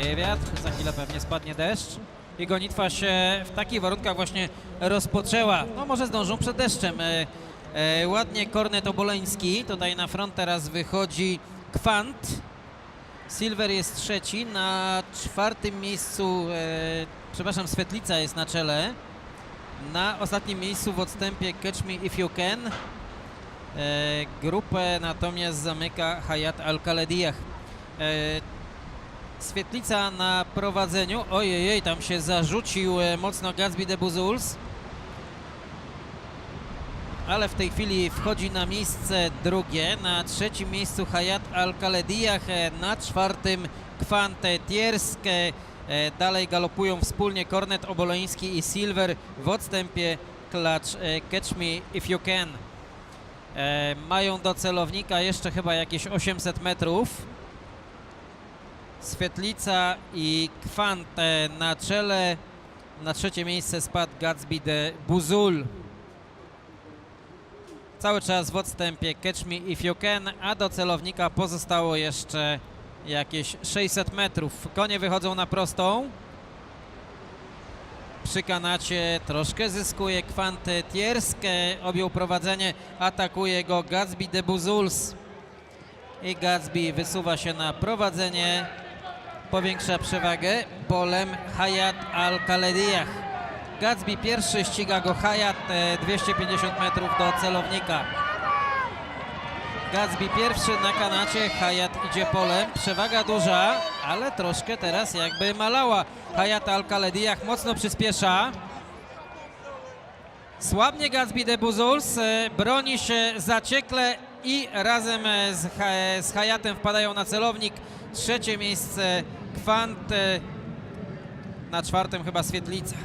Wieje wiatr, za chwilę pewnie spadnie deszcz. I gonitwa się w takich warunkach właśnie rozpoczęła. No może zdążą przed deszczem. E, e, ładnie Kornet Oboleński. Tutaj na front teraz wychodzi Kwant. Silver jest trzeci. Na czwartym miejscu, e, przepraszam, Svetlica jest na czele. Na ostatnim miejscu w odstępie Catch Me If You Can. E, grupę natomiast zamyka Hayat Al-Khalediach. E, Swietlica na prowadzeniu. Ojej, tam się zarzucił e, mocno Gatsby de Buzuls. Ale w tej chwili wchodzi na miejsce drugie. Na trzecim miejscu Hayat Al-Khalediach. e, Na czwartym Kwante Tiersk. e, e, Dalej galopują wspólnie Kornet Oboleński i Silver w odstępie klacz e, Catch Me If You Can. E, Mają do celownika jeszcze chyba jakieś 800 metrów. Swietlica i Kwante na czele. Na trzecie miejsce spadł Gatsby de Buzul. Cały czas w odstępie Catch Me If You Can, a do celownika pozostało jeszcze jakieś 600 metrów. Konie wychodzą na prostą. Przy kanacie troszkę zyskuje Kwante Tierskę, objął prowadzenie, atakuje go Gatsby de Buzuls. I Gatsby wysuwa się na prowadzenie, powiększa przewagę polem Hayat Al-Khalediach. Gatsby pierwszy, ściga go Hayat, e, 250 metrów do celownika. Gatsby pierwszy na kanacie, Hayat idzie polem, przewaga duża, ale troszkę teraz jakby malała. Hayat Al-Khalediach mocno przyspiesza. Słabnie Gatsby de Buzuls, e, broni się zaciekle i razem e, z, z Hayatem wpadają na celownik. Trzecie miejsce Kwant, na czwartym chyba Swietlica.